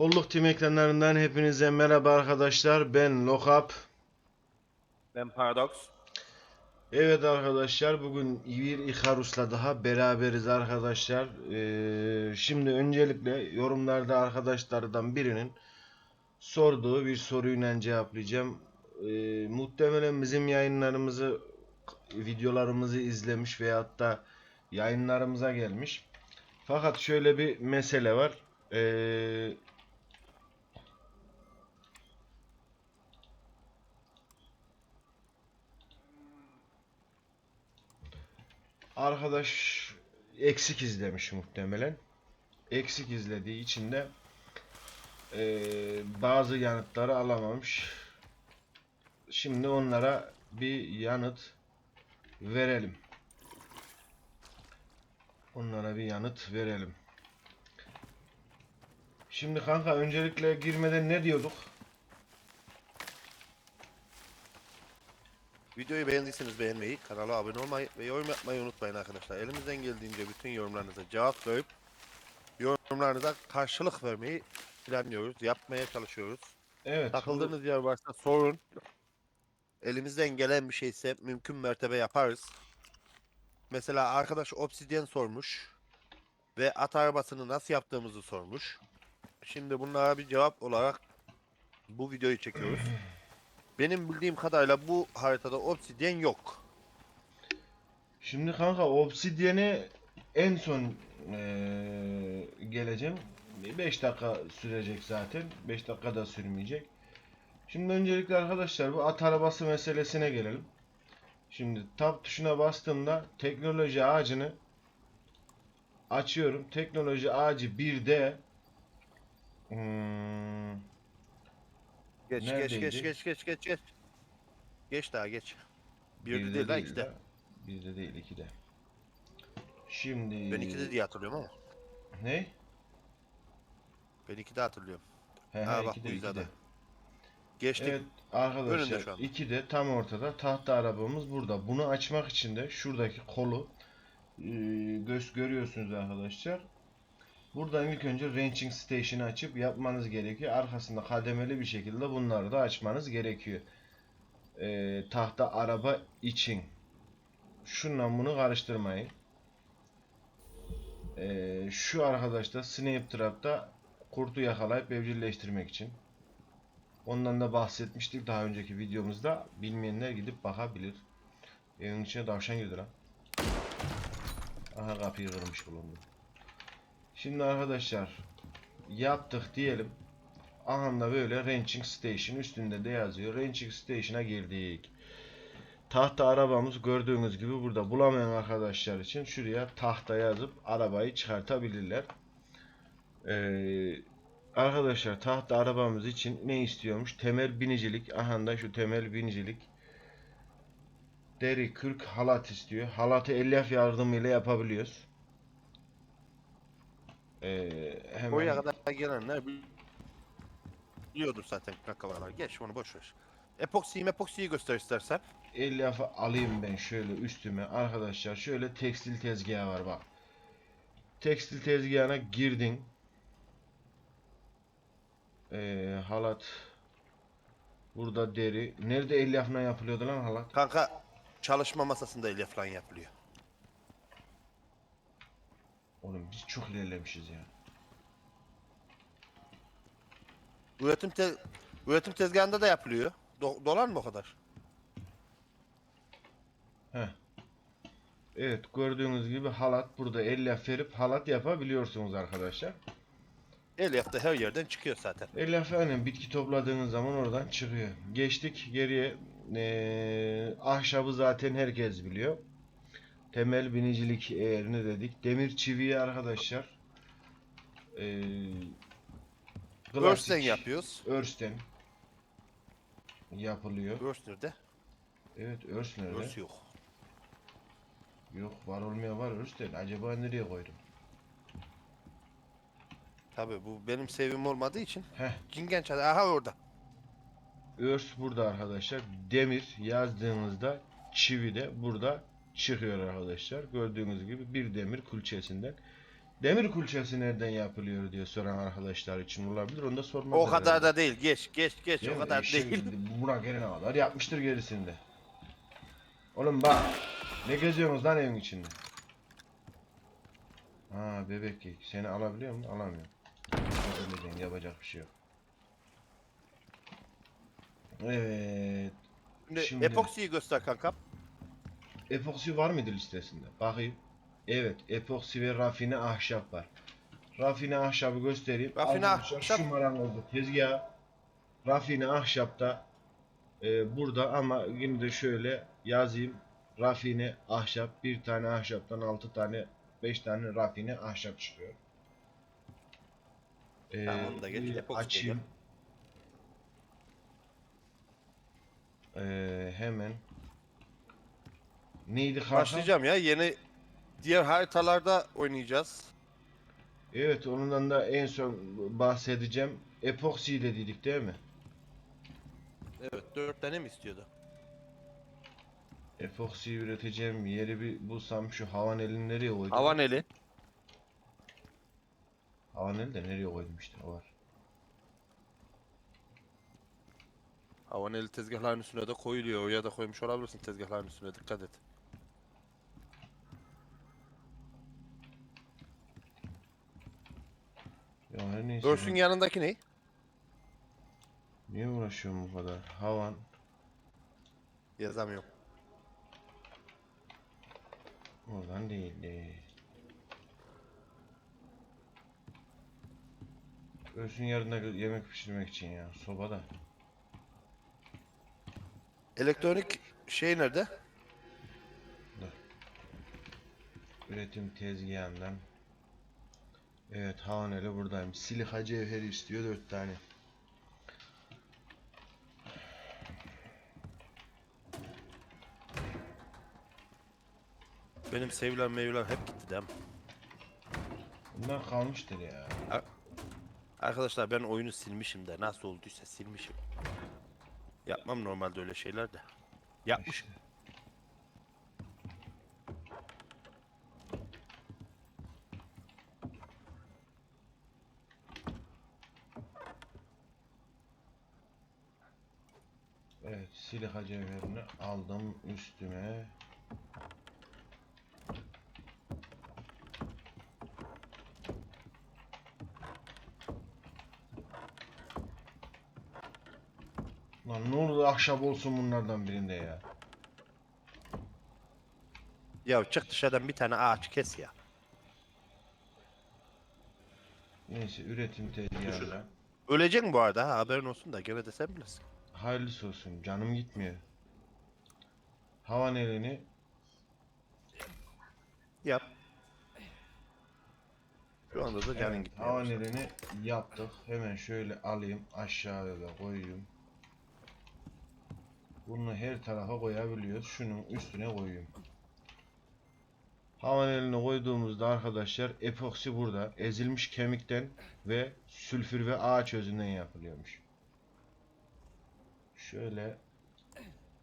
Holluk Team ekranlarından hepinize merhaba arkadaşlar. Ben Lokap. Ben Paradox. Evet arkadaşlar bugün bir Icarus'la daha beraberiz arkadaşlar. Ee, şimdi öncelikle yorumlarda arkadaşlardan birinin sorduğu bir soruyla cevaplayacağım. Ee, muhtemelen bizim yayınlarımızı, videolarımızı izlemiş veyahut da yayınlarımıza gelmiş. Fakat şöyle bir mesele var. Ee, Arkadaş eksik izlemiş muhtemelen. Eksik izlediği için de eee, bazı yanıtları alamamış. Şimdi onlara bir yanıt verelim. Onlara bir yanıt verelim. Şimdi kanka öncelikle girmeden ne diyorduk? Videoyu beğendiyseniz beğenmeyi, kanala abone olmayı ve yorum yapmayı unutmayın arkadaşlar. Elimizden geldiğince bütün yorumlarınıza cevap verip yorumlarınıza karşılık vermeyi planlıyoruz, yapmaya çalışıyoruz. Evet. Takıldığınız yer varsa sorun. Elimizden gelen bir şeyse mümkün mertebe yaparız. Mesela arkadaş Obsidian sormuş ve at arabasını nasıl yaptığımızı sormuş. Şimdi bunlara bir cevap olarak bu videoyu çekiyoruz. Benim bildiğim kadarıyla bu haritada Obsidian yok. Şimdi kanka Obsidian'e en son eee, geleceğim. 5 dakika sürecek zaten. 5 dakika da sürmeyecek. Şimdi öncelikle arkadaşlar bu at arabası meselesine gelelim. Şimdi tab tuşuna bastığımda teknoloji ağacını açıyorum. Teknoloji ağacı 1'de hmm, Geç geç Neredeydi? geç geç geç geç geç. Geç daha geç. Bir birde değil lan ikide. de. Birde değil 2'de. Şimdi Ben ikide diye hatırlıyorum ama. ne? Ben ikide hatırlıyorum. He Ha, he bak 2'de bu 2'de. hizada. Geçtik. Evet arkadaşlar iki de tam ortada tahta arabamız burada. Bunu açmak için de şuradaki kolu e, göz görüyorsunuz arkadaşlar. Buradan ilk önce wrenching station'ı açıp yapmanız gerekiyor. Arkasında kademeli bir şekilde bunları da açmanız gerekiyor. E, tahta araba için. Şundan bunu karıştırmayın. E, şu arkadaş da Snap Trap'ta kurtu yakalayıp evcilleştirmek için. Ondan da bahsetmiştik daha önceki videomuzda. Bilmeyenler gidip bakabilir. Evin içine tavşan girdi lan. Aha kapıyı kırmış bulundu. Şimdi arkadaşlar yaptık diyelim. Aha da böyle Wrenching Station üstünde de yazıyor. Wrenching Station'a girdik. Tahta arabamız gördüğünüz gibi burada bulamayan arkadaşlar için şuraya tahta yazıp arabayı çıkartabilirler. Ee, Arkadaşlar tahta arabamız için ne istiyormuş? Temel binicilik. Aha da şu temel binicilik. Deri 40 halat istiyor. Halatı elyaf yardımıyla yapabiliyoruz. Ee, hemen Oraya kadar gelenler bil- biliyordur zaten kakavalar. Geç onu boş ver. Epoksiyi epoksiyi göster istersen. elyafı alayım ben şöyle üstüme. Arkadaşlar şöyle tekstil tezgahı var bak. Tekstil tezgahına girdin. Ee, halat. Burada deri. Nerede elyafla yapılıyordu lan halat? Kanka çalışma masasında el falan yapılıyor. Oğlum biz çok ilerlemişiz ya. Üretim te üretim tezgahında da yapılıyor. Do- dolar mı o kadar? Heh. Evet gördüğünüz gibi halat burada elyaf verip halat yapabiliyorsunuz arkadaşlar. El yaptı her yerden çıkıyor zaten. Elyaf aynen bitki topladığınız zaman oradan çıkıyor. Geçtik geriye eee, ahşabı zaten herkes biliyor. Temel binicilik eğerini dedik. Demir çiviyi arkadaşlar. Örsten klasik yapıyoruz. Örsten yapılıyor. Örs nerede? Evet örs nerede? Örs yok. Yok var olmaya var örsten. Acaba nereye koydum? Tabi bu benim sevim olmadığı için. Heh. Cingen çadır. Aha orada. Örs burada arkadaşlar. Demir yazdığınızda çivi de burada çıkıyor arkadaşlar. Gördüğünüz gibi bir demir kulçesinden Demir kulçası nereden yapılıyor diye soran arkadaşlar için olabilir. Onu da sormaz. O kadar herhalde. da değil. Geç geç geç Değil o mi? kadar Eşek değil. Buna gelene kadar yapmıştır gerisinde. Oğlum bak. Ne geziyorsunuz lan evin içinde? Ha bebek kek. Seni alabiliyor mu? Alamıyor. Öleceksin. Yapacak bir şey yok. Evet. Şimdi, Şimdi- epoksiyi göster kankam. Epoksi var mıydı listesinde? Bakayım. Evet. Epoksi ve rafine ahşap var. Rafine ahşabı göstereyim. Rafine ahşap- Şu marangozlu tezgah. Rafine ahşapta e, burada ama yine de şöyle yazayım. Rafine ahşap. Bir tane ahşaptan 6 tane 5 tane rafine ahşap çıkıyor. E, Tamam da geç, açayım. E, hemen Neydi kanka? Başlayacağım ya yeni diğer haritalarda oynayacağız. Evet ondan da en son bahsedeceğim. Epoxy de dedik değil mi? Evet dört tane mi istiyordu? Epoxy üreteceğim yeri bir bulsam şu havaneli nereye koydum? Havaneli. Havaneli de nereye koydum işte o var. Havaneli tezgahların üstüne de koyuluyor. Oraya da koymuş olabilirsin tezgahların üstüne dikkat et. Ya her neyse. Örsün yanındaki ne? Niye uğraşıyorum bu kadar? Havan. Yazamıyorum. Oradan değil. değil. Örsün yarına yemek pişirmek için ya. Sobada. Elektronik şey nerede? Üretim tezgahından. Evet havaneli buradayım. Silika cevheri istiyor 4 tane. Benim seviler meyveler hep gitti mi? Bunlar kalmıştır ya. Arkadaşlar ben oyunu silmişim de nasıl olduysa silmişim. Yapmam normalde öyle şeyler de. Yapmışım. Evet, silika cevherini aldım üstüme. Lan ne olur ahşap olsun bunlardan birinde ya. Ya çık dışarıdan bir tane ağaç kes ya. Neyse üretim tezgahıyla. Öleceksin bu arada ha haberin olsun da gene de sen bilirsin. Hayırlısı olsun canım gitmiyor. Havan elini Yap. Şu anda da canın Evet, gitmiyor. havan elini yaptık. Hemen şöyle alayım aşağıya da koyayım. Bunu her tarafa koyabiliyoruz. Şunun üstüne koyuyorum. Havan elini koyduğumuzda arkadaşlar epoksi burada ezilmiş kemikten ve sülfür ve ağaç özünden yapılıyormuş. Şöyle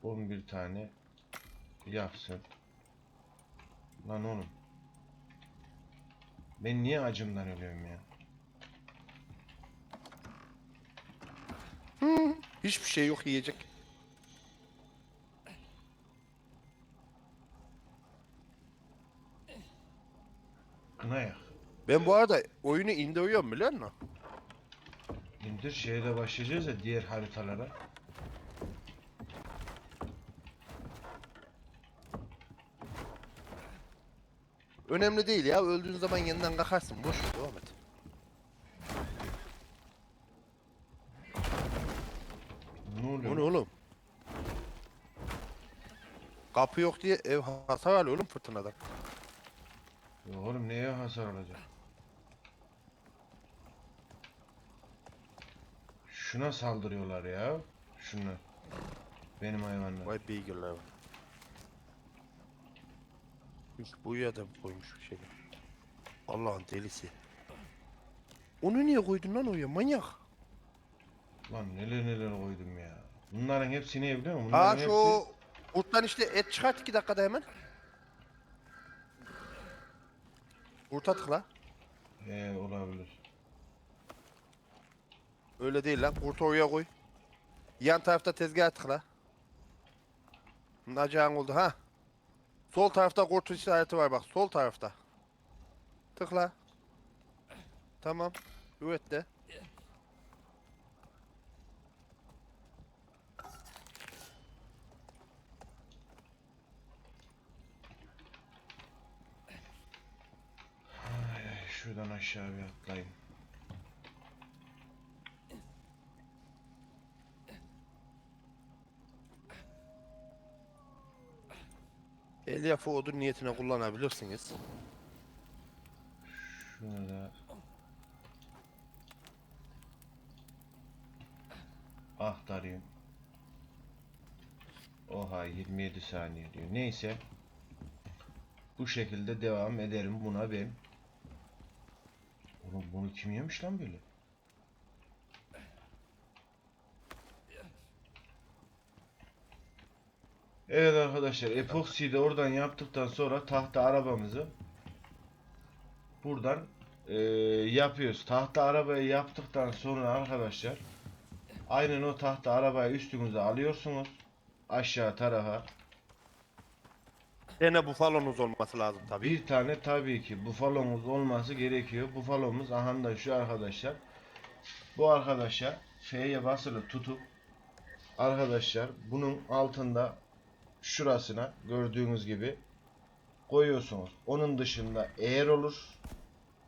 11 tane yapsın. Lan oğlum. Ben niye acımdan ölüyorum ya? Hiçbir şey yok yiyecek. Kına yak. Ben bu arada oyunu indiriyorum biliyor musun? İndir şeye de başlayacağız ya diğer haritalara. Önemli değil ya öldüğün zaman yeniden kalkarsın. Boş ver devam et. Ne oluyor? O ne oğlum? Kapı yok diye ev hasar alıyor oğlum fırtınadan. Ya oğlum neye hasar alacak? Şuna saldırıyorlar ya. Şuna. Benim hayvanlar. Vay beygirler var. Hiç bu adam koymuş bir şeyler. Allah'ın delisi. Onu niye koydun lan oraya manyak? Lan neler neler koydum ya. Bunların hepsini biliyor musun? Bunların şu kurttan işte et çıkart iki dakikada hemen. Kurta tıkla. Ee, olabilir. Öyle değil lan. Kurt oraya koy. Yan tarafta tezgah tıkla. Nacağın oldu ha. Sol tarafta kurt işareti var bak. Sol tarafta. Tıkla. Tamam. Ay, şuradan aşağı bir atlayayım. Elyafı odun niyetine kullanabilirsiniz. Şunu da aktarayım. Oha 27 saniye diyor. Neyse. Bu şekilde devam ederim buna ben. Oğlum bunu kim yemiş lan böyle? Evet arkadaşlar epoksiyi de oradan yaptıktan sonra tahta arabamızı buradan eee, yapıyoruz. Tahta arabayı yaptıktan sonra arkadaşlar aynen o tahta arabayı üstünüze alıyorsunuz. Aşağı tarafa. Gene bufalonuz olması lazım tabii. Bir tane tabii ki bufalomuz olması gerekiyor. Bufalomuz aha da şu arkadaşlar. Bu arkadaşa F'ye basılı tutup arkadaşlar bunun altında şurasına gördüğünüz gibi koyuyorsunuz. Onun dışında eğer olur.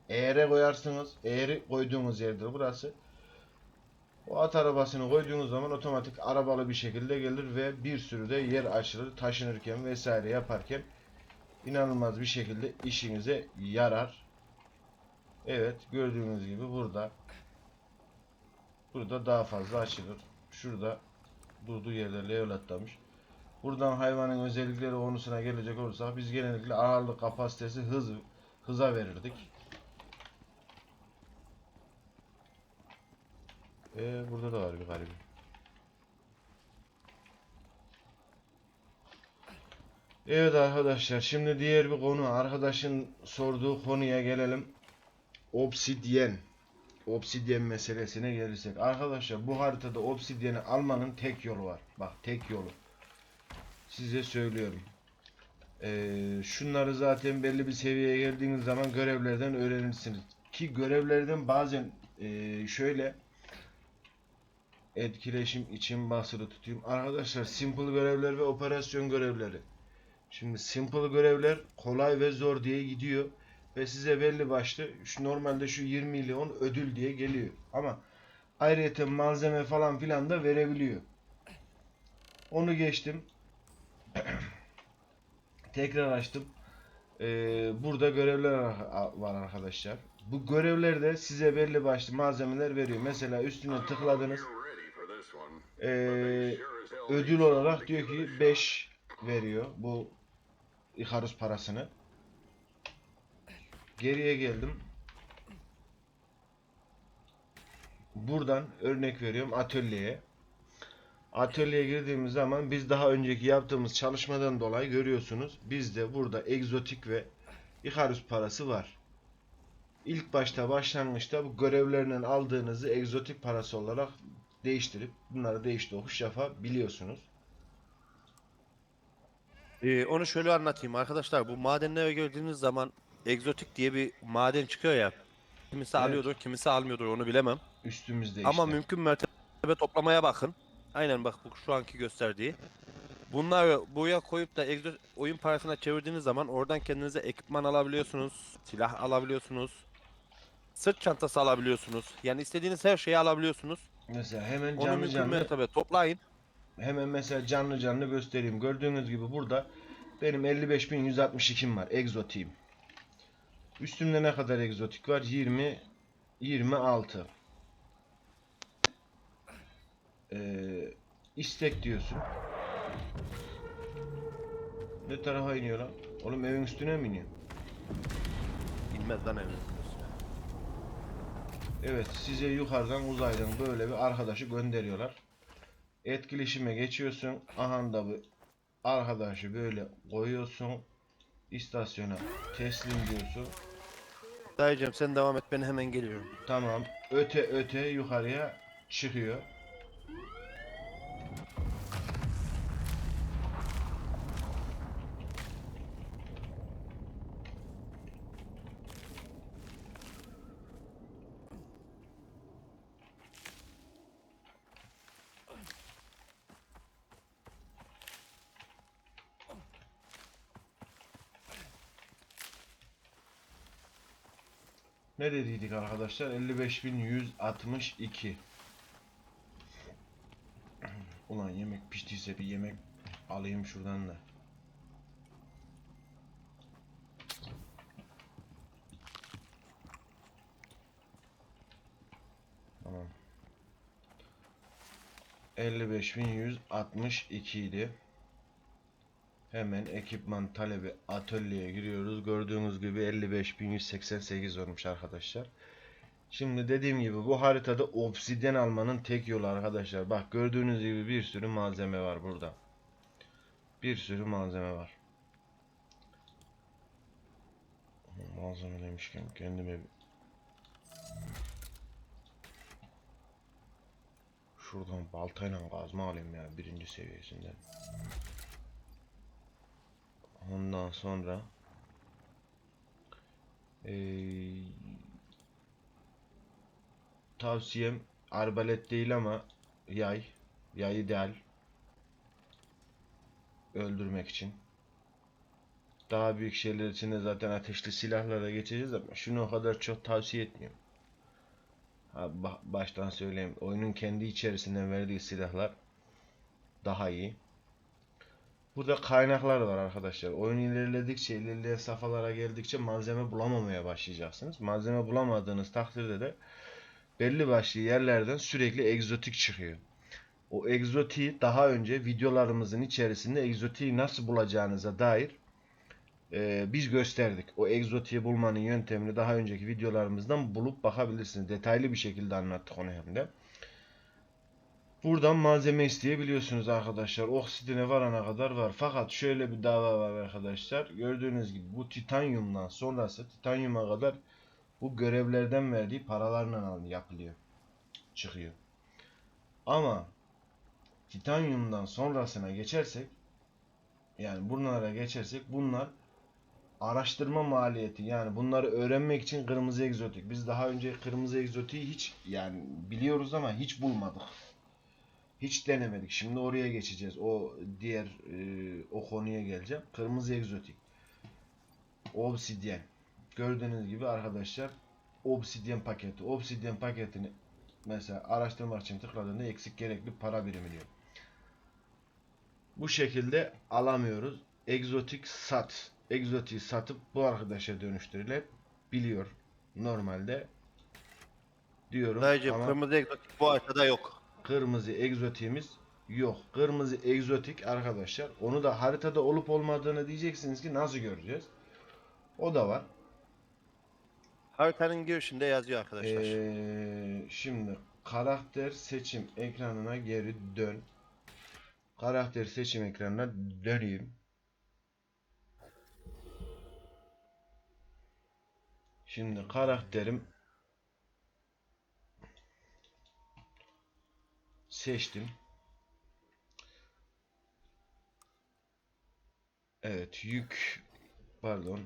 Eğere koyarsınız. Eğeri koyduğunuz yerdir burası. O at arabasını koyduğunuz zaman otomatik arabalı bir şekilde gelir ve bir sürü de yer açılır. Taşınırken vesaire yaparken inanılmaz bir şekilde işinize yarar. Evet gördüğünüz gibi burada burada daha fazla açılır. Şurada durduğu yerde level atlamış. Buradan hayvanın özellikleri konusuna gelecek olursak biz genellikle ağırlık kapasitesi hız hıza verirdik. Ee, burada da var bir garibi. Evet arkadaşlar şimdi diğer bir konu arkadaşın sorduğu konuya gelelim. Obsidyen. Obsidyen meselesine gelirsek. Arkadaşlar bu haritada obsidyeni almanın tek yolu var. Bak tek yolu. Size söylüyorum. Ee, şunları zaten belli bir seviyeye geldiğiniz zaman görevlerden öğrenirsiniz. Ki görevlerden bazen ee, şöyle etkileşim için basılı tutayım. Arkadaşlar simple görevler ve operasyon görevleri. Şimdi simple görevler kolay ve zor diye gidiyor ve size belli başlı şu normalde şu 20 milyon ödül diye geliyor. Ama ayrıca malzeme falan filan da verebiliyor. Onu geçtim. Tekrar açtım. Ee, burada görevler ar- var arkadaşlar. Bu görevlerde size belli başlı malzemeler veriyor. Mesela üstüne tıkladınız. Ee, ödül olarak diyor ki 5 veriyor bu Icarus parasını. Geriye geldim. Buradan örnek veriyorum atölyeye. Atölyeye girdiğimiz zaman biz daha önceki yaptığımız çalışmadan dolayı görüyorsunuz. Bizde burada egzotik ve Icarus parası var. İlk başta başlangıçta bu görevlerinden aldığınızı egzotik parası olarak değiştirip bunları değiş tokuş yapabiliyorsunuz. Ee, onu şöyle anlatayım arkadaşlar. Bu madenlere girdiğiniz zaman egzotik diye bir maden çıkıyor ya. Kimisi Evet. alıyordur, kimisi almıyordur onu bilemem. Üstümüzde Ama işte. mümkün mertebe toplamaya bakın. Aynen bak bu şu anki gösterdiği. Bunları buraya koyup da egzo oyun parasına çevirdiğiniz zaman oradan kendinize ekipman alabiliyorsunuz, silah alabiliyorsunuz, sırt çantası alabiliyorsunuz. Yani istediğiniz her şeyi alabiliyorsunuz. Mesela hemen Onu canlı mümkün canlı mertebe toplayın. hemen mesela canlı canlı göstereyim. Gördüğünüz gibi burada benim 55.162'm var egzotiğim. Üstümde ne kadar egzotik var? 20 26. istek diyorsun. Ne tarafa iniyor lan? Oğlum evin üstüne mi iniyor? İnmez lan evin. Evet size yukarıdan uzaydan böyle bir arkadaşı gönderiyorlar. Etkileşime geçiyorsun. Aha da bu arkadaşı böyle koyuyorsun. İstasyona teslim diyorsun. Dayıcım sen devam et ben hemen geliyorum. Tamam. Öte öte yukarıya çıkıyor. Ne dediydik arkadaşlar? 55.162. Ulan yemek piştiyse bir yemek alayım şuradan da. Tamam. 55.162 idi. Hemen ekipman talebi atölyeye giriyoruz. Gördüğünüz gibi 55.188 olmuş arkadaşlar. Şimdi dediğim gibi bu haritada obsidyen almanın tek yolu arkadaşlar. Bak gördüğünüz gibi bir sürü malzeme var burada. Bir sürü malzeme var. Malzeme demişken kendime. Şuradan baltayla kazma alayım ya birinci seviyesinden. Ondan sonra eee, tavsiyem arbalet değil ama yay. Yay ideal. Öldürmek için. Daha büyük şeyler için de zaten ateşli silahlara geçeceğiz ama şunu o kadar çok tavsiye etmiyorum. Ha, ba- baştan söyleyeyim. Oyunun kendi içerisinden verdiği silahlar daha iyi. Burada kaynaklar var arkadaşlar. Oyun ilerledikçe, ilerleyen safhalara geldikçe malzeme bulamamaya başlayacaksınız. Malzeme bulamadığınız takdirde de belli başlı yerlerden sürekli egzotik çıkıyor. O egzotiği daha önce videolarımızın içerisinde egzotiği nasıl bulacağınıza dair e, biz gösterdik. O egzotiği bulmanın yöntemini daha önceki videolarımızdan bulup bakabilirsiniz. Detaylı bir şekilde anlattık onu hem de. Buradan malzeme isteyebiliyorsunuz arkadaşlar. Oksidine varana kadar var. Fakat şöyle bir dava var arkadaşlar. Gördüğünüz gibi bu titanyumdan sonrası titanyuma kadar bu görevlerden verdiği paralarla al- yapılıyor. Çıkıyor. Ama titanyumdan sonrasına geçersek yani bunlara geçersek bunlar araştırma maliyeti yani bunları öğrenmek için kırmızı egzotik. Biz daha önce kırmızı egzotiği hiç yani biliyoruz ama hiç bulmadık. Hiç denemedik. Şimdi oraya geçeceğiz. O diğer e, o konuya geleceğim. Kırmızı egzotik. Obsidyen. Gördüğünüz gibi arkadaşlar obsidyen paketi. Obsidyen paketini mesela araştırmak için tıkladığında eksik gerekli para birimi diyor. Bu şekilde alamıyoruz. Egzotik sat. Egzotiği satıp bu arkadaşa dönüştürülebiliyor. Normalde diyorum Dayıcım ama kırmızı egzotik bu haritada yok. Kırmızı egzotiğimiz yok. Kırmızı egzotik arkadaşlar. Onu da haritada olup olmadığını diyeceksiniz ki nasıl göreceğiz? O da var. Haritanın girişinde yazıyor arkadaşlar. Ee, şimdi karakter seçim ekranına geri dön. Karakter seçim ekranına döneyim. Şimdi karakterim seçtim. Evet, yük pardon,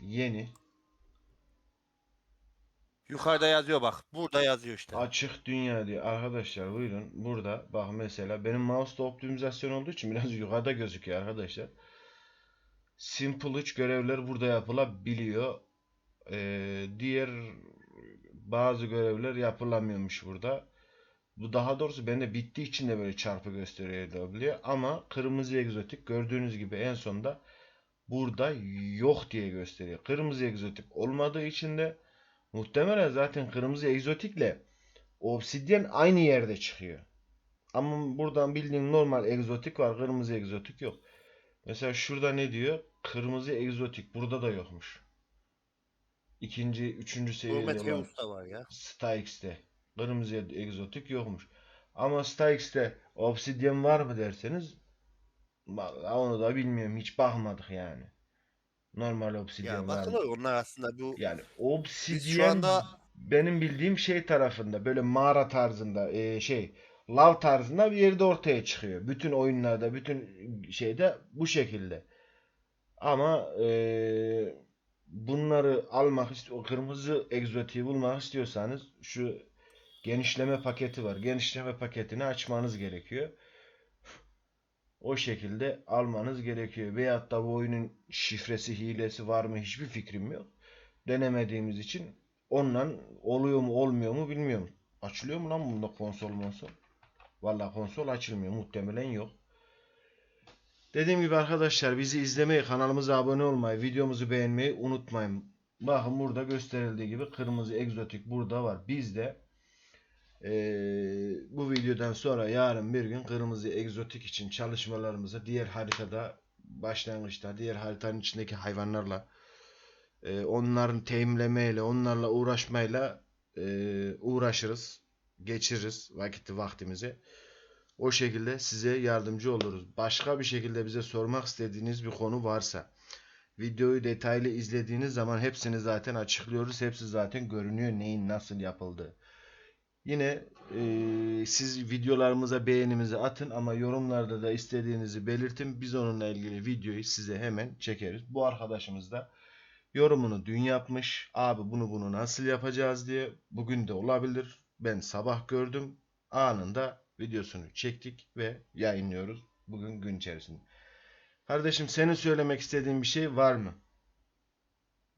yeni Yukarıda yazıyor bak. Burada yazıyor işte. Açık dünya diye arkadaşlar buyurun burada bak mesela benim mouse'da optimizasyon olduğu için biraz yukarıda gözüküyor arkadaşlar. Simple 3 görevler burada yapılabiliyor. Ee, diğer bazı görevler yapılamıyormuş burada. Bu daha doğrusu bende bittiği için de böyle çarpı gösteriyor olabiliyor. Ama kırmızı egzotik gördüğünüz gibi en sonda burada yok diye gösteriyor. Kırmızı egzotik olmadığı için de Muhtemelen zaten kırmızı egzotikle obsidyen aynı yerde çıkıyor. Ama buradan bildiğin normal egzotik var. Kırmızı egzotik yok. Mesela şurada ne diyor? Kırmızı egzotik. Burada da yokmuş. İkinci, üçüncü seviyede da var ya. Styx'te. Kırmızı egzotik yokmuş. Ama Styx'te obsidyen var mı derseniz vallahi onu da bilmiyorum. Hiç bakmadık yani. Normal obsidyen Ya var mı? onlar aslında bu Yani obsidyen şu anda benim bildiğim şey tarafında böyle mağara tarzında e, şey lav tarzında bir yerde ortaya çıkıyor. Bütün oyunlarda, bütün şeyde bu şekilde. Ama e, bunları almak o kırmızı egzotiği bulmak istiyorsanız şu genişleme paketi var. Genişleme paketini açmanız gerekiyor. O şekilde almanız gerekiyor. Veyahut da bu oyunun şifresi, hilesi var mı hiçbir fikrim yok. Denemediğimiz için onunla oluyor mu olmuyor mu bilmiyorum. Açılıyor mu lan bunda konsol monsol? Valla konsol açılmıyor. Muhtemelen yok. Dediğim gibi arkadaşlar bizi izlemeyi, kanalımıza abone olmayı, videomuzu beğenmeyi unutmayın. Bakın burada gösterildiği gibi kırmızı egzotik burada var. Biz de eee, bu videodan sonra yarın bir gün kırmızı egzotik için çalışmalarımızı diğer haritada başlangıçta diğer haritanın içindeki hayvanlarla eee, onların teminlemeyle, onlarla uğraşmayla eee, uğraşırız, geçiririz vakiti vaktimizi. O şekilde size yardımcı oluruz. Başka bir şekilde bize sormak istediğiniz bir konu varsa videoyu detaylı izlediğiniz zaman hepsini zaten açıklıyoruz. Hepsi zaten görünüyor neyin nasıl yapıldığı. Yine eee, siz videolarımıza beğenimizi atın ama yorumlarda da istediğinizi belirtin. Biz onunla ilgili videoyu size hemen çekeriz. Bu arkadaşımız da yorumunu dün yapmış. Abi bunu bunu nasıl yapacağız diye. Bugün de olabilir. Ben sabah gördüm. Anında videosunu çektik ve yayınlıyoruz. Bugün gün içerisinde. Kardeşim senin söylemek istediğin bir şey var mı?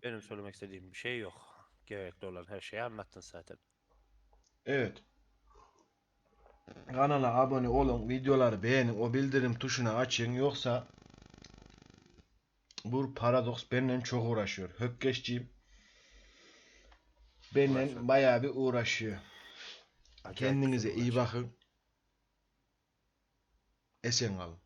benim söylemek istediğim bir şey yok. Gerekli olan her şeyi anlattın zaten. Evet. Kanala abone olun, videoları beğenin, o bildirim tuşunu açın. Yoksa bu paradoks benimle çok uğraşıyor. Hökkeşçiyim. Benimle Uğraşıyor. bayağı bir uğraşıyor. Acayip Kendinize iyi bakın. Esen kalın.